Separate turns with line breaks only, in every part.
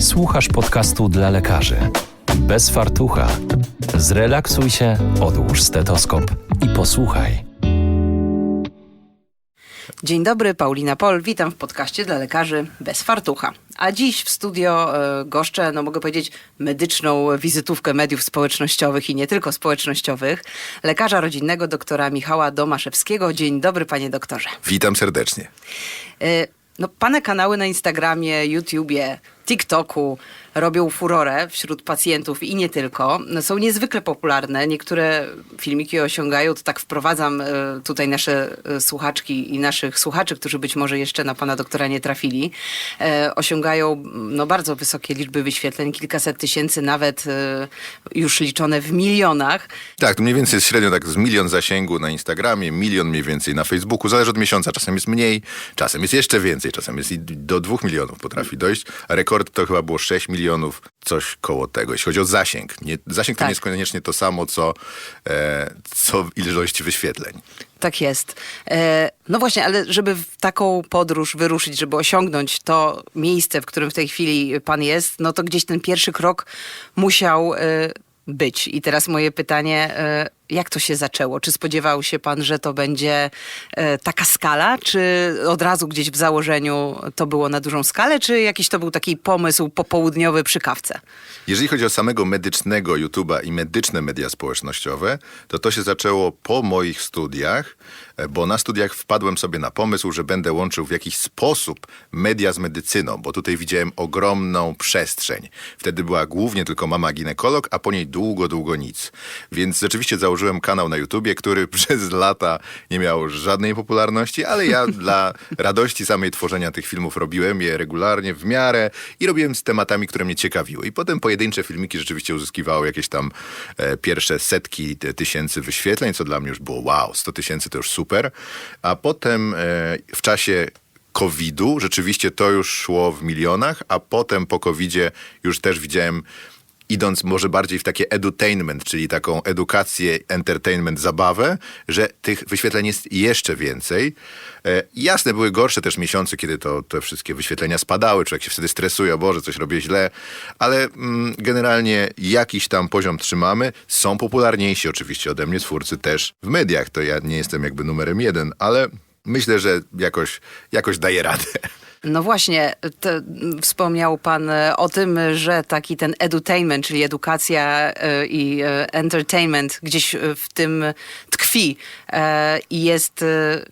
Słuchasz podcastu dla lekarzy. Bez fartucha. Zrelaksuj się, odłóż stetoskop i posłuchaj.
Dzień dobry, Paulina Pol. Witam w podcaście dla lekarzy bez fartucha. A dziś w studio e, goszczę, no mogę powiedzieć, medyczną wizytówkę mediów społecznościowych i nie tylko społecznościowych. Lekarza rodzinnego doktora Michała Domaszewskiego. Dzień dobry, panie doktorze.
Witam serdecznie.
No, pane kanały na Instagramie, YouTubie, TikToku robią furorę wśród pacjentów i nie tylko. Są niezwykle popularne. Niektóre filmiki osiągają, to tak wprowadzam e, tutaj nasze e, słuchaczki i naszych słuchaczy, którzy być może jeszcze na pana doktora nie trafili, e, osiągają no, bardzo wysokie liczby wyświetleń, kilkaset tysięcy, nawet już liczone w milionach.
Tak, to mniej więcej jest średnio tak z milion zasięgu na Instagramie, milion mniej więcej na Facebooku. Zależy od miesiąca. Czasem jest mniej, czasem jest jeszcze więcej, czasem jest i do dwóch milionów potrafi dojść. Rekord to chyba było 6 milionów, coś koło tego, jeśli chodzi o zasięg. Nie, zasięg to
Tak.
nie jest koniecznie to samo, co, e, co ilość wyświetleń.
Tak jest. E, no właśnie, ale żeby w taką podróż wyruszyć, żeby osiągnąć to miejsce, w którym w tej chwili pan jest, no to gdzieś ten pierwszy krok musiał e, być. I teraz moje pytanie, e, jak to się zaczęło? Czy spodziewał się pan, że to będzie e, taka skala, czy od razu gdzieś w założeniu to było na dużą skalę, czy jakiś to był taki pomysł popołudniowy przy kawce?
Jeżeli chodzi o samego medycznego YouTube'a i medyczne media społecznościowe, to to się zaczęło po moich studiach, e, bo na studiach wpadłem sobie na pomysł, że będę łączył w jakiś sposób media z medycyną, bo tutaj widziałem ogromną przestrzeń. Wtedy była głównie tylko mama ginekolog, a po niej długo, długo nic. Więc rzeczywiście założyłem kanał na YouTubie, który przez lata nie miał żadnej popularności, ale ja dla radości samej tworzenia tych filmów robiłem je regularnie, w miarę i robiłem z tematami, które mnie ciekawiły. I potem pojedyncze filmiki rzeczywiście uzyskiwały jakieś tam e, pierwsze setki ty- tysięcy wyświetleń, co dla mnie już było wow, 100 tysięcy to już super. A potem e, w czasie COVID-u rzeczywiście to już szło w milionach, a potem po COVID-zie już też widziałem idąc może bardziej w takie edutainment, czyli taką edukację, entertainment, zabawę, że tych wyświetleń jest jeszcze więcej. E, jasne, były gorsze też miesiące, kiedy to te wszystkie wyświetlenia spadały, człowiek się wtedy stresuje, o Boże, coś robię źle, ale mm, generalnie jakiś tam poziom trzymamy. Są popularniejsi oczywiście ode mnie twórcy też w mediach, to ja nie jestem jakby numerem jeden, ale myślę, że jakoś, jakoś daję radę.
No właśnie, wspomniał pan e, o tym, że taki ten edutainment, czyli edukacja e, i e, entertainment gdzieś w tym tkwi i jest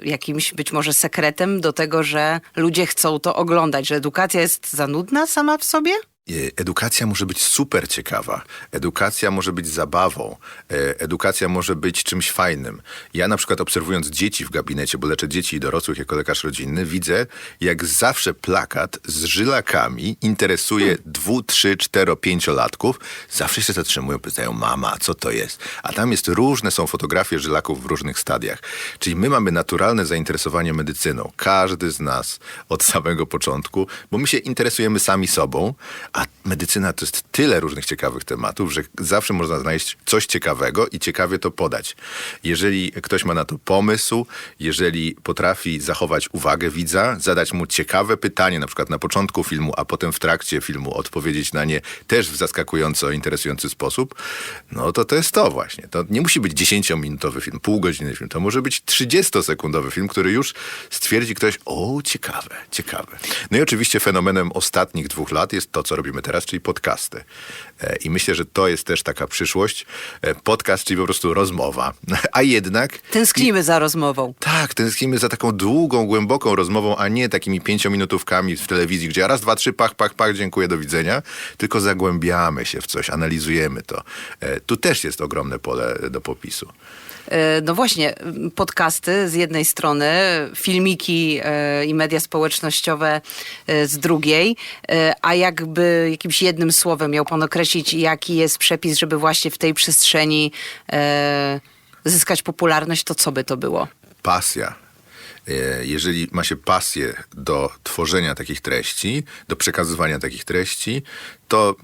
jakimś być może sekretem do tego, że ludzie chcą to oglądać, że edukacja jest za nudna sama w sobie?
E, Edukacja może być super ciekawa. Edukacja może być zabawą. E, Edukacja może być czymś fajnym. Ja na przykład obserwując dzieci w gabinecie, bo leczę dzieci i dorosłych jako lekarz rodzinny, widzę jak zawsze plakat z żylakami interesuje dwu, trzy, cztero, pięciolatków. Zawsze się zatrzymują, pytają, mama, co to jest? A tam jest różne, są fotografie żylaków w różnych stadiach. Czyli my mamy naturalne zainteresowanie medycyną. Każdy z nas od samego początku, bo my się interesujemy sami sobą, a medycyna to jest tyle różnych ciekawych tematów, że zawsze można znaleźć coś ciekawego i ciekawie to podać. Jeżeli ktoś ma na to pomysł, jeżeli potrafi zachować uwagę widza, zadać mu ciekawe pytanie, na przykład na początku filmu, a potem w trakcie filmu odpowiedzieć na nie też w zaskakująco interesujący sposób, no to to jest to właśnie. To nie musi być 10-minutowy film, pół godziny film, to może być 30-sekundowy film, który już stwierdzi ktoś, o ciekawe, ciekawe. No i oczywiście fenomenem ostatnich dwóch lat jest to, co robimy teraz, czyli podcasty. E, I myślę, że to jest też taka przyszłość. E, Podcast, czyli po prostu rozmowa. A jednak
Tęsknimy za rozmową.
tak, tęsknimy za taką długą, głęboką rozmową, a nie takimi pięciominutówkami w telewizji, gdzie raz, dwa, trzy, pach, pach, pach, dziękuję, do widzenia. Tylko zagłębiamy się w coś, analizujemy to. E, Tu też jest ogromne pole do popisu.
E, No właśnie, podcasty z jednej strony, filmiki e, i media społecznościowe e, z drugiej, a jakby jakimś jednym słowem miał pan określić, jaki jest przepis, żeby właśnie w tej przestrzeni zyskać popularność, to co by to było?
Pasja. Jeżeli ma się pasję do tworzenia takich treści, do przekazywania takich treści, to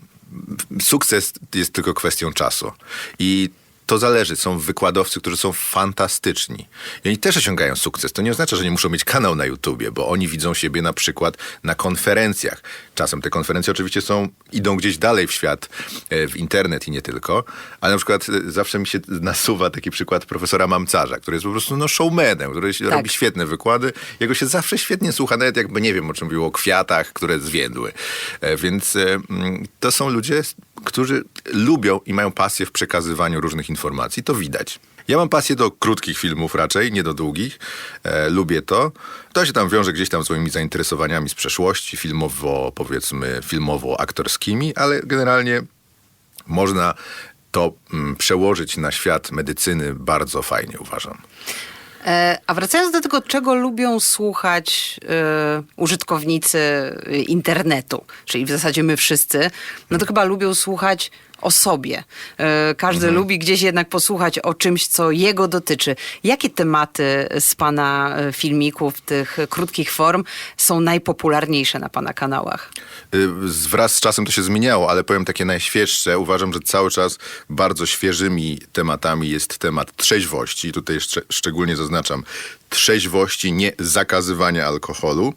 sukces jest tylko kwestią czasu. I to zależy. Są wykładowcy, którzy są fantastyczni. I oni też osiągają sukces. To nie oznacza, że nie muszą mieć kanał na YouTubie, bo oni widzą siebie na przykład na konferencjach. Czasem te konferencje oczywiście są, idą gdzieś dalej w świat, e, w internet i nie tylko, ale na przykład e, zawsze mi się nasuwa taki przykład profesora Mamcarza, który jest po prostu no, showmanem, który
Tak.
robi świetne wykłady. Jego się zawsze świetnie słucha, nawet jakby nie wiem, o czym mówił, o kwiatach, które zwiędły. E, Więc mm, to są ludzie, którzy lubią i mają pasję w przekazywaniu różnych informacji. To widać. Ja mam pasję do krótkich filmów raczej, nie do długich. E, lubię to. To się tam wiąże gdzieś tam z moimi zainteresowaniami z przeszłości, filmowo, powiedzmy, filmowo-aktorskimi, ale generalnie można to mm, przełożyć na świat medycyny bardzo fajnie, uważam.
E, A wracając do tego, czego lubią słuchać e, użytkownicy e, internetu, czyli w zasadzie my wszyscy, no to chyba lubią słuchać o sobie. E, Każdy lubi gdzieś jednak posłuchać o czymś, co jego dotyczy. Jakie tematy z pana e, filmików, tych krótkich form są najpopularniejsze na pana kanałach?
Y, Wraz z czasem to się zmieniało, ale powiem takie najświeższe. Uważam, że cały czas bardzo świeżymi tematami jest temat trzeźwości. Tutaj jeszcze szczególnie zaznaczam trzeźwości, nie zakazywania alkoholu.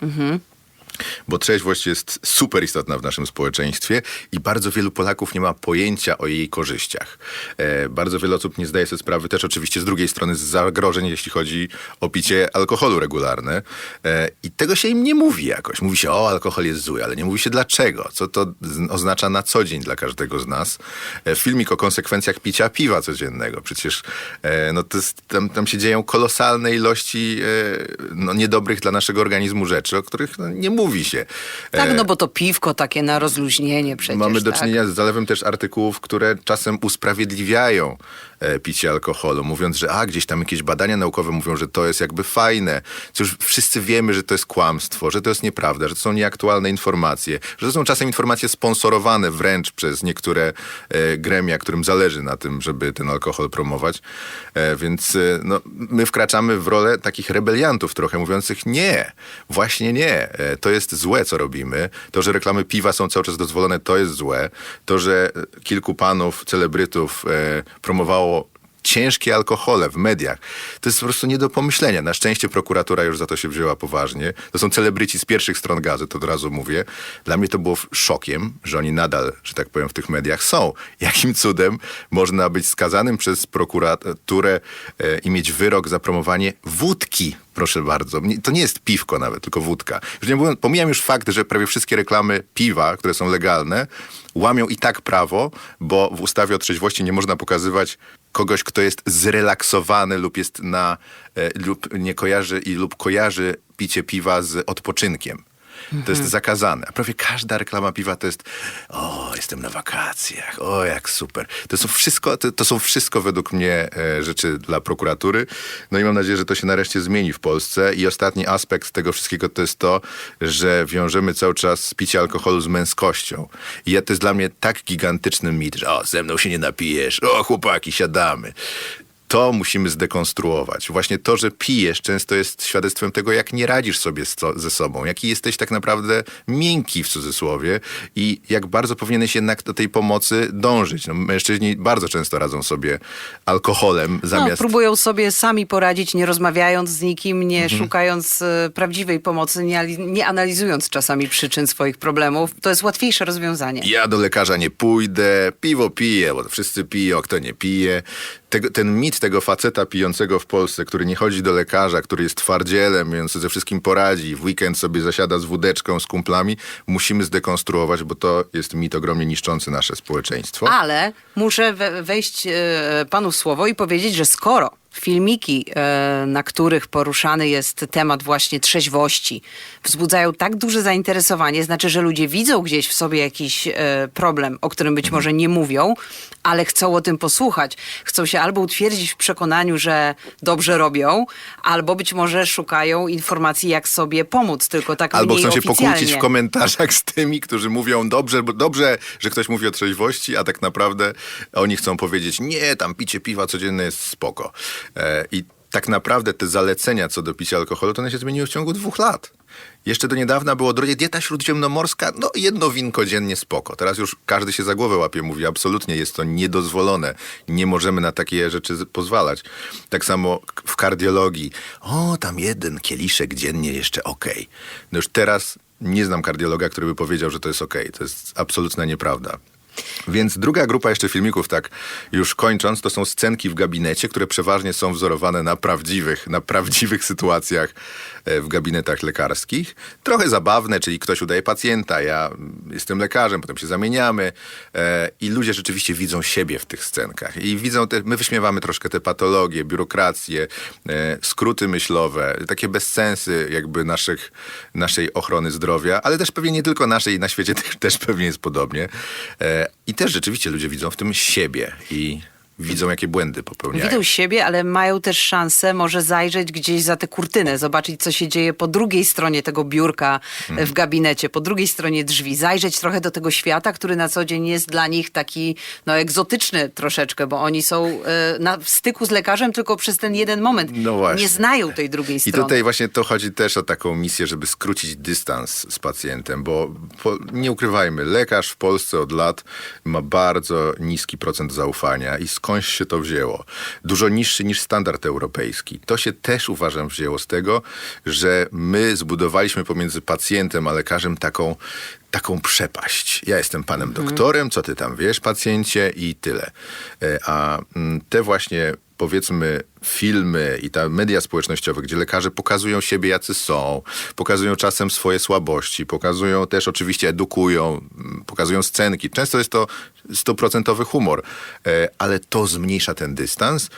Bo trzeźwość jest super istotna w naszym społeczeństwie i bardzo wielu Polaków nie ma pojęcia o jej korzyściach. E, bardzo wiele osób nie zdaje sobie sprawy też oczywiście z drugiej strony z zagrożeń, jeśli chodzi o picie alkoholu regularne. E, I tego się im nie mówi jakoś. Mówi się, o, alkohol jest zły, ale nie mówi się dlaczego, co to oznacza na co dzień dla każdego z nas. E, filmik o konsekwencjach picia piwa codziennego. Przecież e, no to jest, tam, tam się dzieją kolosalne ilości e, no, niedobrych dla naszego organizmu rzeczy, o których no, nie mówi się.
Tak,
E,
no bo to piwko takie na rozluźnienie przecież.
Mamy do
tak?
czynienia z zalewem też artykułów, które czasem usprawiedliwiają picie alkoholu, mówiąc, że a, gdzieś tam jakieś badania naukowe mówią, że to jest jakby fajne. Cóż, wszyscy wiemy, że to jest kłamstwo, że to jest nieprawda, że to są nieaktualne informacje, że to są czasem informacje sponsorowane wręcz przez niektóre e, gremia, którym zależy na tym, żeby ten alkohol promować. E, więc e, no, my wkraczamy w rolę takich rebeliantów trochę, mówiących nie, właśnie nie, e, to jest złe, co robimy. To, że reklamy piwa są cały czas dozwolone, to jest złe. To, że e, kilku panów, celebrytów e, promowało ciężkie alkohole w mediach. To jest po prostu nie do pomyślenia. Na szczęście prokuratura już za to się wzięła poważnie. To są celebryci z pierwszych stron gazet, od razu mówię. Dla mnie to było szokiem, że oni nadal, że tak powiem, w tych mediach są. Jakim cudem można być skazanym przez prokuraturę e, i mieć wyrok za promowanie wódki Proszę bardzo. To nie jest piwko nawet, tylko wódka. Już nie mówiąc, pomijam już fakt, że prawie wszystkie reklamy piwa, które są legalne, łamią i tak prawo, bo w ustawie o trzeźwości nie można pokazywać kogoś, kto jest zrelaksowany lub jest na, e, lub nie kojarzy i lub kojarzy picie piwa z odpoczynkiem. To jest zakazane. A prawie każda reklama piwa to jest o, jestem na wakacjach, o, jak super. To są wszystko, to, to są wszystko według mnie e, rzeczy dla prokuratury. No i mam nadzieję, że to się nareszcie zmieni w Polsce. I ostatni aspekt tego wszystkiego to jest to, że wiążemy cały czas picie alkoholu z męskością. I ja, to jest dla mnie tak gigantyczny mit, że o, ze mną się nie napijesz, o, chłopaki, siadamy. To musimy zdekonstruować. Właśnie to, że pijesz, często jest świadectwem tego, jak nie radzisz sobie co, ze sobą, jaki jesteś tak naprawdę miękki w cudzysłowie i jak bardzo powinieneś jednak do tej pomocy dążyć. No, mężczyźni bardzo często radzą sobie alkoholem
No,
zamiast.
próbują sobie sami poradzić, nie rozmawiając z nikim, nie
Mhm.
szukając e, prawdziwej pomocy, nie, nie analizując czasami przyczyn swoich problemów. To jest łatwiejsze rozwiązanie.
Ja do lekarza nie pójdę, piwo piję, bo wszyscy piją, kto nie pije. Tego, ten mit tego faceta pijącego w Polsce, który nie chodzi do lekarza, który jest twardzielem, więc ze wszystkim poradzi, w weekend sobie zasiada z wódeczką, z kumplami, musimy zdekonstruować, bo to jest mit ogromnie niszczący nasze społeczeństwo.
Ale muszę we, wejść e, panu w słowo i powiedzieć, że skoro filmiki, e, na których poruszany jest temat właśnie trzeźwości, wzbudzają tak duże zainteresowanie, znaczy, że ludzie widzą gdzieś w sobie jakiś e, problem, o którym być może nie mówią, ale chcą o tym posłuchać. Chcą się albo utwierdzić w przekonaniu, że dobrze robią, albo być może szukają informacji, jak sobie pomóc, tylko tak
Albo chcą się
oficjalnie.
pokłócić w komentarzach z tymi, którzy mówią dobrze, bo- dobrze, że ktoś mówi o trzeźwości, a tak naprawdę oni chcą powiedzieć nie, tam picie piwa codzienne jest spoko. E, I tak naprawdę te zalecenia co do picia alkoholu, to one się zmieniły w ciągu dwóch lat. Jeszcze do niedawna było drogie dieta śródziemnomorska, no jedno winko dziennie spoko. Teraz już każdy się za głowę łapie, mówi absolutnie jest to niedozwolone. Nie możemy na takie rzeczy pozwalać. Tak samo w kardiologii. O, tam jeden kieliszek dziennie jeszcze okej. No już teraz nie znam kardiologa, który by powiedział, że to jest okej. To jest absolutna nieprawda. Więc druga grupa jeszcze filmików, tak już kończąc, to są scenki w gabinecie, które przeważnie są wzorowane na prawdziwych, na prawdziwych sytuacjach w gabinetach lekarskich. Trochę zabawne, czyli ktoś udaje pacjenta, ja jestem lekarzem, potem się zamieniamy e, i ludzie rzeczywiście widzą siebie w tych scenkach. I widzą, te, my wyśmiewamy troszkę te patologie, biurokrację, e, skróty myślowe, takie bezsensy jakby naszych, naszej ochrony zdrowia, ale też pewnie nie tylko naszej, na świecie też, pewnie jest podobnie. E, I też rzeczywiście ludzie widzą w tym siebie i widzą, jakie błędy popełniają.
Widzą siebie, ale mają też szansę może zajrzeć gdzieś za tę kurtynę, zobaczyć, co się dzieje po drugiej stronie tego biurka e, w gabinecie, po drugiej stronie drzwi, zajrzeć trochę do tego świata, który na co dzień jest dla nich taki no, egzotyczny troszeczkę, bo oni są e, na, w styku z lekarzem tylko przez ten jeden moment.
No właśnie.
Nie znają tej drugiej
I
strony.
tutaj właśnie to chodzi też o taką misję, żeby skrócić dystans z pacjentem, bo po, nie ukrywajmy, lekarz w Polsce od lat ma bardzo niski procent zaufania i skądś się to wzięło. Dużo niższy niż standard europejski. To się też uważam wzięło z tego, że my zbudowaliśmy pomiędzy pacjentem a lekarzem taką taką przepaść. Ja jestem panem doktorem, co ty tam wiesz, pacjencie i tyle. E, A mm, te właśnie powiedzmy filmy i te media społecznościowe, gdzie lekarze pokazują siebie jacy są, pokazują czasem swoje słabości, pokazują też oczywiście edukują, mm, pokazują scenki. Często jest to stuprocentowy humor, e, ale to zmniejsza ten dystans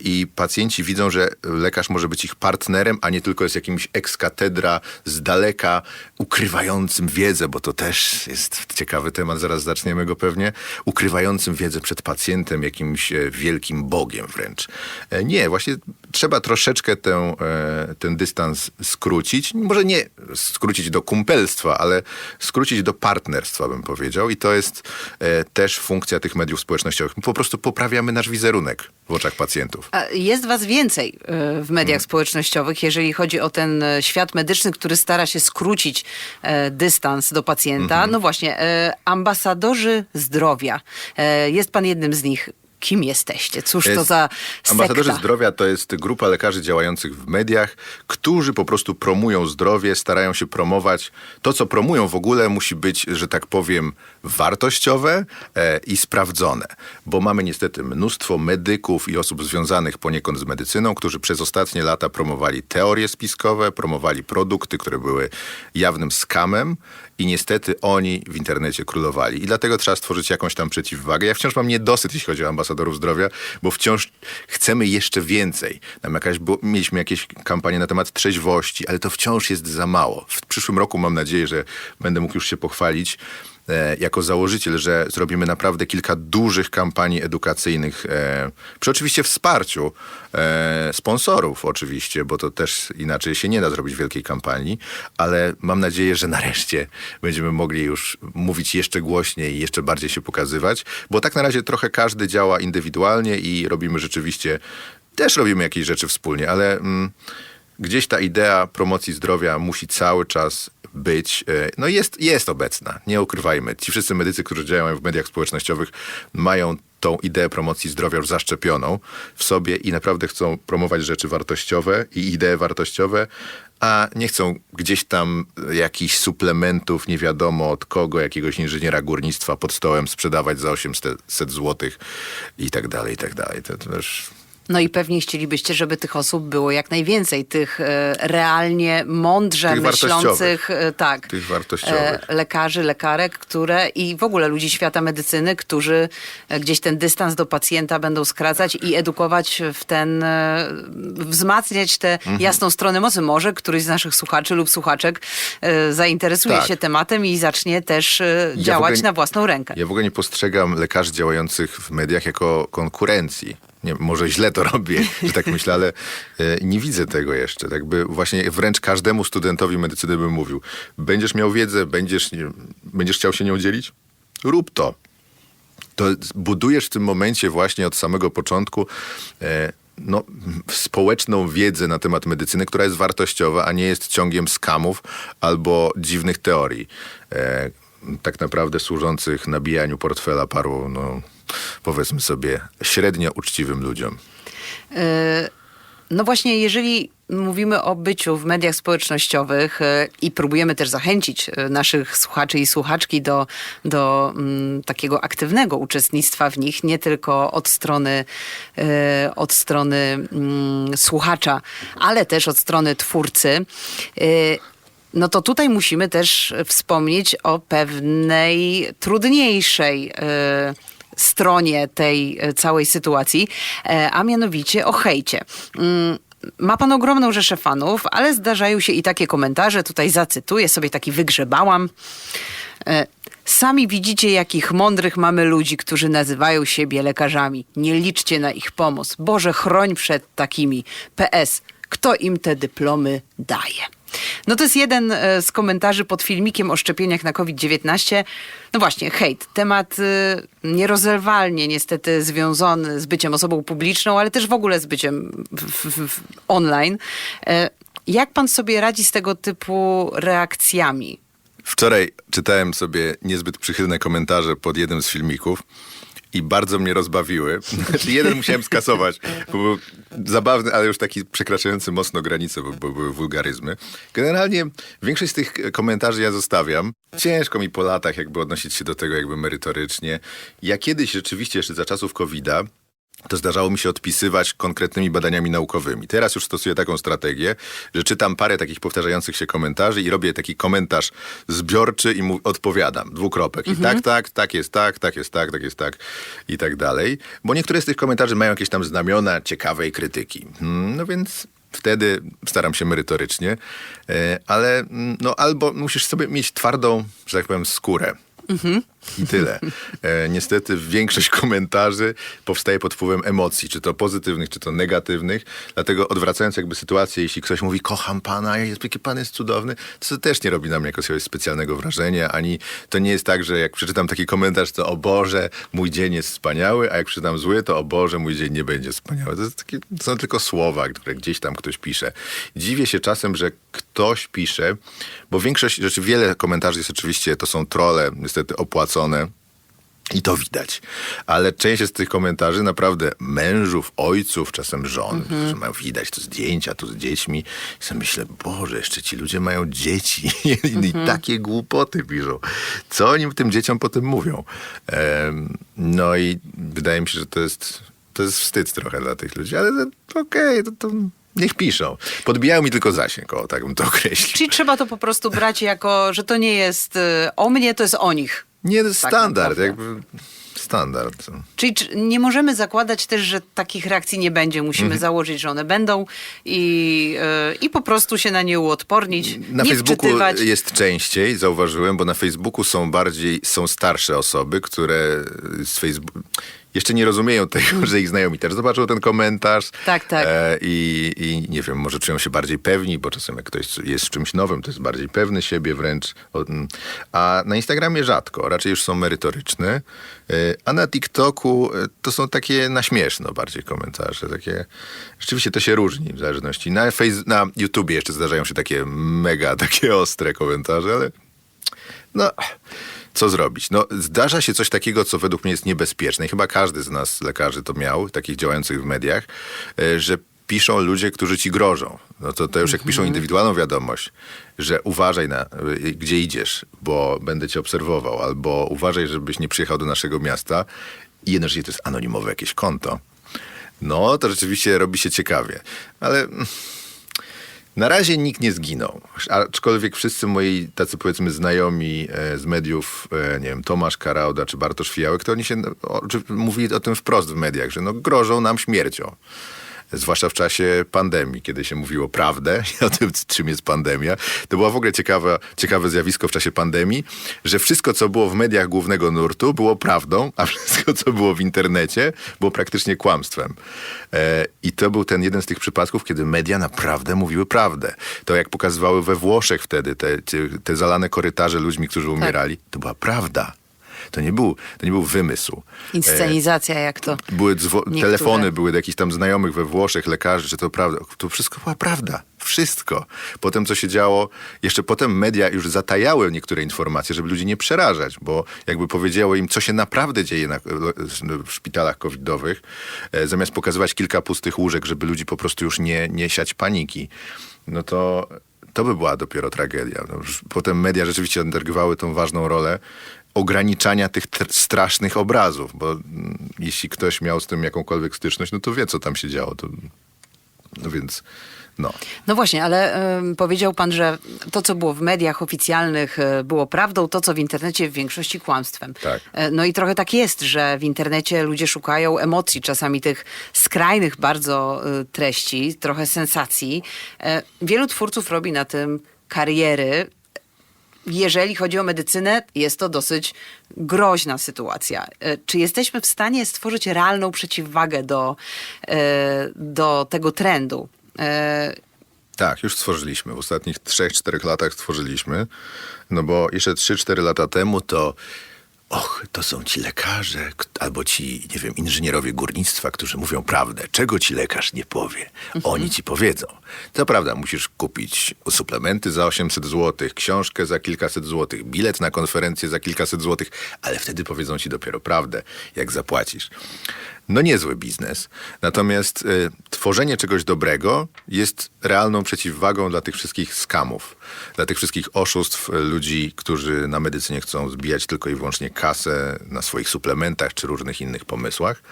i pacjenci widzą, że lekarz może być ich partnerem, a nie tylko jest jakimś ex katedra z daleka ukrywającym wiedzę, bo to też jest ciekawy temat, zaraz zaczniemy go pewnie, ukrywającym wiedzę przed pacjentem, jakimś e, wielkim bogiem wręcz. E, Nie, właśnie trzeba troszeczkę tę, e, ten dystans skrócić. Może nie skrócić do kumpelstwa, ale skrócić do partnerstwa, bym powiedział. I to jest e, też funkcja tych mediów społecznościowych. My po prostu poprawiamy nasz wizerunek w oczach pacjentów.
A Jest was więcej e, w mediach społecznościowych, jeżeli chodzi o ten e, świat medyczny, który stara się skrócić e, dystans do pacjenta. No właśnie, ambasadorzy zdrowia. Jest pan jednym z nich. Kim jesteście? Cóż to za
Ambasadorzy
sekta?
zdrowia to jest grupa lekarzy działających w mediach, którzy po prostu promują zdrowie, starają się promować. To, co promują w ogóle, musi być, że tak powiem, wartościowe e, i sprawdzone. Bo mamy niestety mnóstwo medyków i osób związanych poniekąd z medycyną, którzy przez ostatnie lata promowali teorie spiskowe, promowali produkty, które były jawnym skamem. I niestety oni w internecie królowali. I dlatego trzeba stworzyć jakąś tam przeciwwagę. Ja wciąż mam niedosyt, jeśli chodzi o ambasadorów zdrowia, bo wciąż chcemy jeszcze więcej. Tam jakaś, było, mieliśmy jakieś kampanie na temat trzeźwości, ale to wciąż jest za mało. W przyszłym roku mam nadzieję, że będę mógł już się pochwalić jako założyciel, że zrobimy naprawdę kilka dużych kampanii edukacyjnych, e, przy oczywiście wsparciu e, sponsorów oczywiście, bo to też inaczej się nie da zrobić wielkiej kampanii, ale mam nadzieję, że nareszcie będziemy mogli już mówić jeszcze głośniej i jeszcze bardziej się pokazywać, bo tak na razie trochę każdy działa indywidualnie i robimy rzeczywiście, też robimy jakieś rzeczy wspólnie, ale... Mm, gdzieś ta idea promocji zdrowia musi cały czas być, e, no jest, jest obecna, nie ukrywajmy. Ci wszyscy medycy, którzy działają w mediach społecznościowych mają tą ideę promocji zdrowia już zaszczepioną w sobie i naprawdę chcą promować rzeczy wartościowe i idee wartościowe, a nie chcą gdzieś tam jakichś suplementów, nie wiadomo od kogo, jakiegoś inżyniera górnictwa pod stołem sprzedawać za 800 złotych i tak dalej, i tak dalej. To też
No i pewnie chcielibyście, żeby tych osób było jak najwięcej, tych e, realnie mądrze
Tych
myślących, e, tak,
Tych
e, lekarzy, lekarek, które i w ogóle ludzi świata medycyny, którzy gdzieś ten dystans do pacjenta będą skracać i edukować w ten, wzmacniać tę
Mhm.
jasną stronę mocy. Może któryś z naszych słuchaczy lub słuchaczek zainteresuje
Tak.
się tematem i zacznie też e,
Ja
działać
ogóle-
na własną rękę.
Ja w ogóle nie postrzegam lekarzy działających w mediach jako konkurencji. Nie, może źle to robię, że tak myślę, ale e, nie widzę tego jeszcze. Tak by właśnie wręcz każdemu studentowi medycyny bym mówił, będziesz miał wiedzę, będziesz, nie, będziesz chciał się nią dzielić? Rób to. To budujesz w tym momencie właśnie od samego początku e, no, społeczną wiedzę na temat medycyny, która jest wartościowa, a nie jest ciągiem skamów albo dziwnych teorii. E, tak naprawdę służących nabijaniu portfela paru, no, powiedzmy sobie, średnio uczciwym ludziom.
No właśnie, jeżeli mówimy o byciu w mediach społecznościowych e, i próbujemy też zachęcić e, naszych słuchaczy i słuchaczki do, do mm, takiego aktywnego uczestnictwa w nich, nie tylko od strony, e, od strony mm, słuchacza, ale też od strony twórcy, e, no to tutaj musimy też wspomnieć o pewnej trudniejszej e, stronie tej e, całej sytuacji, e, a mianowicie o hejcie. Mm, Ma pan ogromną rzeszę fanów, ale zdarzają się i takie komentarze. Tutaj zacytuję, sobie taki wygrzebałam. E, Sami widzicie, jakich mądrych mamy ludzi, którzy nazywają siebie lekarzami. Nie liczcie na ich pomoc. Boże, chroń przed takimi. PS. Kto im te dyplomy daje? No to jest jeden e, z komentarzy pod filmikiem o szczepieniach na COVID-19. No właśnie, hejt. Temat e, nierozerwalnie niestety związany z byciem osobą publiczną, ale też w ogóle z byciem w, w, w online. E, Jak pan sobie radzi z tego typu reakcjami?
Wczoraj czytałem sobie niezbyt przychylne komentarze pod jednym z filmików i bardzo mnie rozbawiły. Jeden musiałem skasować, bo był zabawny, ale już taki przekraczający mocno granicę, bo, bo były wulgaryzmy. Generalnie większość z tych komentarzy ja zostawiam. Ciężko mi po latach jakby odnosić się do tego jakby merytorycznie. Ja kiedyś rzeczywiście jeszcze za czasów COVID-a to zdarzało mi się odpisywać konkretnymi badaniami naukowymi. Teraz już stosuję taką strategię, że czytam parę takich powtarzających się komentarzy i robię taki komentarz zbiorczy i mu odpowiadam. Dwukropek. I tak, tak, tak jest tak, tak jest tak, tak jest tak i tak dalej. Bo niektóre z tych komentarzy mają jakieś tam znamiona ciekawej krytyki. Hmm, No więc wtedy staram się merytorycznie, e, ale mm, no albo musisz sobie mieć twardą, że tak powiem, skórę. I tyle. E, niestety większość komentarzy powstaje pod wpływem emocji, czy to pozytywnych, czy to negatywnych. Dlatego odwracając jakby sytuację, jeśli ktoś mówi kocham pana, jaki pan jest cudowny, to, też nie robi na mnie jakiegoś specjalnego wrażenia, ani to nie jest tak, że jak przeczytam taki komentarz, to o Boże, mój dzień jest wspaniały, a jak przeczytam zły, to o Boże, mój dzień nie będzie wspaniały. To, takie, to są tylko słowa, które gdzieś tam ktoś pisze. Dziwię się czasem, że ktoś pisze, bo większość rzeczy, wiele komentarzy jest oczywiście, to są trole, niestety opłacone. I to widać. Ale część z tych komentarzy naprawdę mężów, ojców, czasem żon, którzy mają widać to zdjęcia tu z dziećmi. I sobie myślę, Boże, jeszcze ci ludzie mają dzieci i takie głupoty piszą. Co oni tym dzieciom potem mówią? Em, no i wydaje mi się, że to jest, to jest wstyd trochę dla tych ludzi, ale okej, to, to niech piszą. Podbijają mi tylko zasięg, o, tak bym to określił.
Czyli trzeba to po prostu brać jako, że to nie jest y, o mnie, to jest o nich.
Nie,
Tak
standard, jakby standard.
Czyli czy nie możemy zakładać też, że takich reakcji nie będzie. Musimy
Mhm.
założyć, że one będą i, y, i po prostu się na nie uodpornić,
Na
nie
Facebooku
wczytywać.
jest częściej, zauważyłem, bo na Facebooku są bardziej, są starsze osoby, które z Facebooku jeszcze nie rozumieją tego, że ich znajomi też zobaczą ten komentarz.
Tak, tak.
E, i, I nie wiem, może czują się bardziej pewni, bo czasem jak ktoś jest w czymś nowym, to jest bardziej pewny siebie wręcz. Mm. A na Instagramie rzadko, raczej już są merytoryczne. E, a na TikToku e, to są takie na śmieszno bardziej komentarze. Takie, rzeczywiście to się różni w zależności. Na, face, na YouTubie jeszcze zdarzają się takie mega, takie ostre komentarze, ale no, co zrobić? No, zdarza się coś takiego, co według mnie jest niebezpieczne. I chyba każdy z nas, lekarzy, to miał, takich działających w mediach, e, że piszą ludzie, którzy ci grożą. No to, to już jak piszą indywidualną wiadomość, że uważaj na, y, gdzie idziesz, bo będę cię obserwował, albo uważaj, żebyś nie przyjechał do naszego miasta i jednocześnie to jest anonimowe jakieś konto. No, to rzeczywiście robi się ciekawie. Ale mm, na razie nikt nie zginął, aczkolwiek wszyscy moi tacy powiedzmy znajomi e, z mediów, e, nie wiem, Tomasz Karauda czy Bartosz Fijałek, to oni się no, czy mówili o tym wprost w mediach, że no, grożą nam śmiercią. Zwłaszcza w czasie pandemii, kiedy się mówiło prawdę o tym, czym jest pandemia. To było w ogóle ciekawe, ciekawe zjawisko w czasie pandemii, że wszystko, co było w mediach głównego nurtu, było prawdą, a wszystko, co było w internecie, było praktycznie kłamstwem. E, I to był ten jeden z tych przypadków, kiedy media naprawdę mówiły prawdę. To jak pokazywały we Włoszech wtedy te, te, te zalane korytarze ludźmi, którzy umierali, to była prawda. To nie był, to nie był wymysł.
Inscenizacja, jak to.
Były
Niektóre.
telefony, były do jakichś tam znajomych we Włoszech, lekarzy, że to prawda. To wszystko była prawda. Wszystko. Potem co się działo, jeszcze potem media już zatajały niektóre informacje, żeby ludzi nie przerażać, bo jakby powiedziało im, co się naprawdę dzieje na, w szpitalach covidowych, e, zamiast pokazywać kilka pustych łóżek, żeby ludzi po prostu już nie, nie siać paniki, no to to by była dopiero tragedia. No, potem media rzeczywiście odegrały tą ważną rolę ograniczania tych tr- strasznych obrazów, bo mm, jeśli ktoś miał z tym jakąkolwiek styczność, no to wie, co tam się działo. To, no więc, no.
No właśnie, ale ym, powiedział pan, że to, co było w mediach oficjalnych, y, było prawdą, to, co w internecie w większości kłamstwem.
Tak.
E, No i trochę tak jest, że w internecie ludzie szukają emocji, czasami tych skrajnych bardzo y, treści, trochę sensacji. E, Wielu twórców robi na tym kariery. Jeżeli chodzi o medycynę, jest to dosyć groźna sytuacja. E, Czy jesteśmy w stanie stworzyć realną przeciwwagę do, e, do tego trendu? E,
Tak, już stworzyliśmy. W ostatnich 3-4 latach stworzyliśmy. No bo jeszcze 3-4 lata temu to och, to są ci lekarze albo ci, nie wiem, inżynierowie górnictwa, którzy mówią prawdę. Czego ci lekarz nie powie? Oni ci powiedzą. To prawda, musisz kupić suplementy za 800 zł, książkę za kilkaset złotych, bilet na konferencję za kilkaset złotych, ale wtedy powiedzą ci dopiero prawdę, jak zapłacisz. No niezły biznes. Natomiast y, tworzenie czegoś dobrego jest realną przeciwwagą dla tych wszystkich skamów, dla tych wszystkich oszustw y, ludzi, którzy na medycynie chcą zbijać tylko i wyłącznie kasę na swoich suplementach czy różnych innych pomysłach.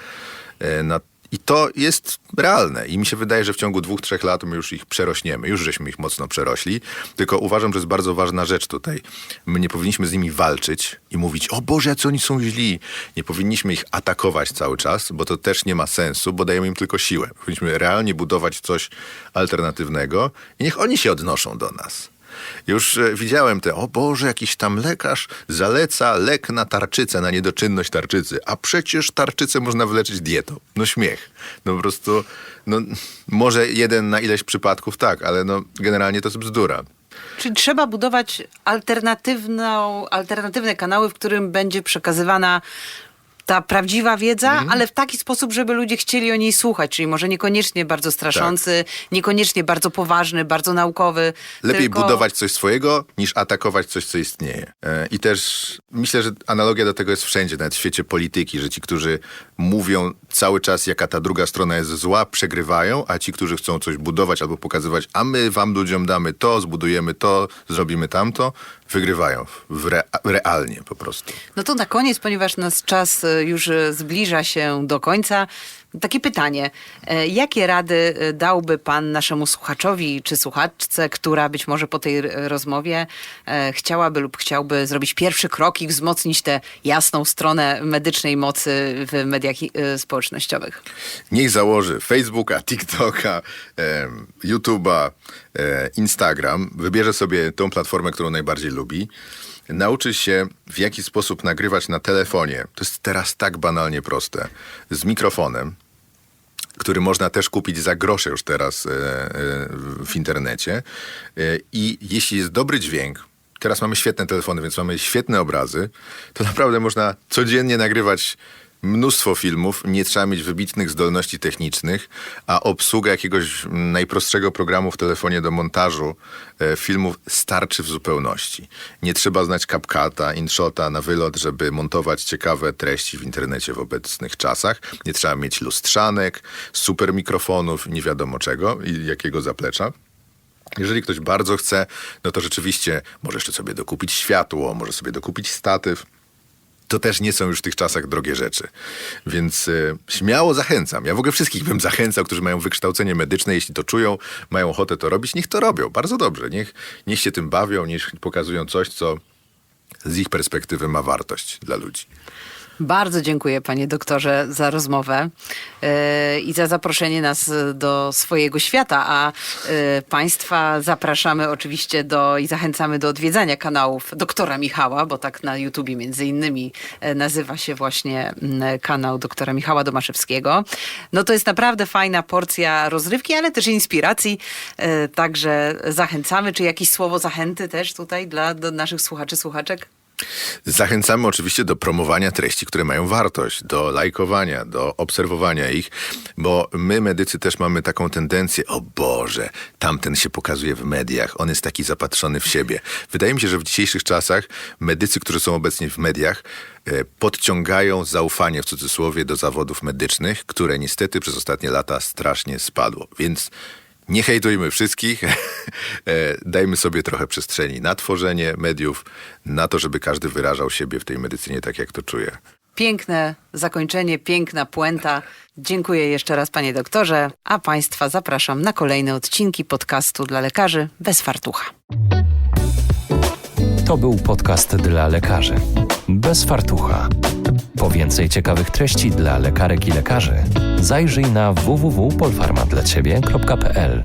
Y, na, I to jest realne. I mi się wydaje, że w ciągu dwóch, trzech lat my już ich przerośniemy. Już żeśmy ich mocno przerośli. Tylko uważam, że jest bardzo ważna rzecz tutaj. My nie powinniśmy z nimi walczyć i mówić, o Boże, co oni są źli. Nie powinniśmy ich atakować cały czas, bo to też nie ma sensu, bo dajemy im tylko siłę. Powinniśmy realnie budować coś alternatywnego i niech oni się odnoszą do nas. Już e, widziałem te, o Boże, jakiś tam lekarz zaleca lek na tarczycę, na niedoczynność tarczycy, a przecież tarczycę można wyleczyć dietą. No śmiech. No po prostu, no może jeden na ileś przypadków tak, ale no generalnie to jest bzdura.
Czyli trzeba budować alternatywną, alternatywne kanały, w którym będzie przekazywana ta prawdziwa wiedza,
Mhm.
ale w taki sposób, żeby ludzie chcieli o niej słuchać. Czyli może niekoniecznie bardzo straszący, niekoniecznie bardzo poważny, bardzo naukowy.
Lepiej
tylko...
budować coś swojego, niż atakować coś, co istnieje. E, I też myślę, że analogia do tego jest wszędzie, nawet w świecie polityki, że ci, którzy mówią cały czas, jaka ta druga strona jest zła, przegrywają, a ci, którzy chcą coś budować albo pokazywać, a my wam ludziom damy to, zbudujemy to, zrobimy tamto, wygrywają w re, realnie po prostu.
No to na koniec, ponieważ nasz czas e, już e, zbliża się do końca, takie pytanie. E, Jakie rady e, dałby pan naszemu słuchaczowi czy słuchaczce, która być może po tej rozmowie chciałaby lub chciałby zrobić pierwszy krok i wzmocnić tę jasną stronę medycznej mocy w mediach społecznościowych?
Niech założy Facebooka, TikToka, YouTube'a, Instagram. Wybierze sobie tą platformę, którą najbardziej lubi. Nauczy się, w jaki sposób nagrywać na telefonie. To jest teraz tak banalnie proste. Z mikrofonem, który można też kupić za grosze już teraz e, e, w internecie. E, I jeśli jest dobry dźwięk, teraz mamy świetne telefony, więc mamy świetne obrazy, to naprawdę można codziennie nagrywać mnóstwo filmów, nie trzeba mieć wybitnych zdolności technicznych, a obsługa jakiegoś najprostszego programu w telefonie do montażu e, filmów starczy w zupełności. Nie trzeba znać CapCuta, InShota na wylot, żeby montować ciekawe treści w internecie w obecnych czasach. Nie trzeba mieć lustrzanek, super mikrofonów, nie wiadomo czego i jakiego zaplecza. Jeżeli ktoś bardzo chce, no to rzeczywiście może jeszcze sobie dokupić światło, może sobie dokupić statyw. To też nie są już w tych czasach drogie rzeczy. Więc y, śmiało zachęcam. Ja w ogóle wszystkich bym zachęcał, którzy mają wykształcenie medyczne, jeśli to czują, mają ochotę to robić, niech to robią. Bardzo dobrze. Niech, niech się tym bawią, niech pokazują coś, co z ich perspektywy ma wartość dla ludzi.
Bardzo dziękuję panie doktorze za rozmowę e, i za zaproszenie nas do swojego świata, a e, państwa zapraszamy oczywiście do i zachęcamy do odwiedzania kanałów doktora Michała, bo tak na YouTubie między innymi e, nazywa się właśnie mm, kanał doktora Michała Domaszewskiego. No to jest naprawdę fajna porcja rozrywki, ale też inspiracji, e, także zachęcamy. Czy jakieś słowo zachęty też tutaj dla naszych słuchaczy, słuchaczek?
Zachęcamy oczywiście do promowania treści, które mają wartość, do lajkowania, do obserwowania ich, bo my, medycy, też mamy taką tendencję, o Boże, tamten się pokazuje w mediach, on jest taki zapatrzony w siebie. Wydaje mi się, że w dzisiejszych czasach medycy, którzy są obecnie w mediach, e, podciągają zaufanie w cudzysłowie do zawodów medycznych, które niestety przez ostatnie lata strasznie spadło. Więc nie hejtujmy wszystkich, e, dajmy sobie trochę przestrzeni na tworzenie mediów, na to, żeby każdy wyrażał siebie w tej medycynie tak, jak to czuje.
Piękne zakończenie, piękna puenta. Dziękuję jeszcze raz, panie doktorze, a państwa zapraszam na kolejne odcinki podcastu dla lekarzy bez fartucha.
To był podcast dla lekarzy. Bez fartucha. Po więcej ciekawych treści dla lekarek i lekarzy zajrzyj na www.polfarmadlacziebie.pl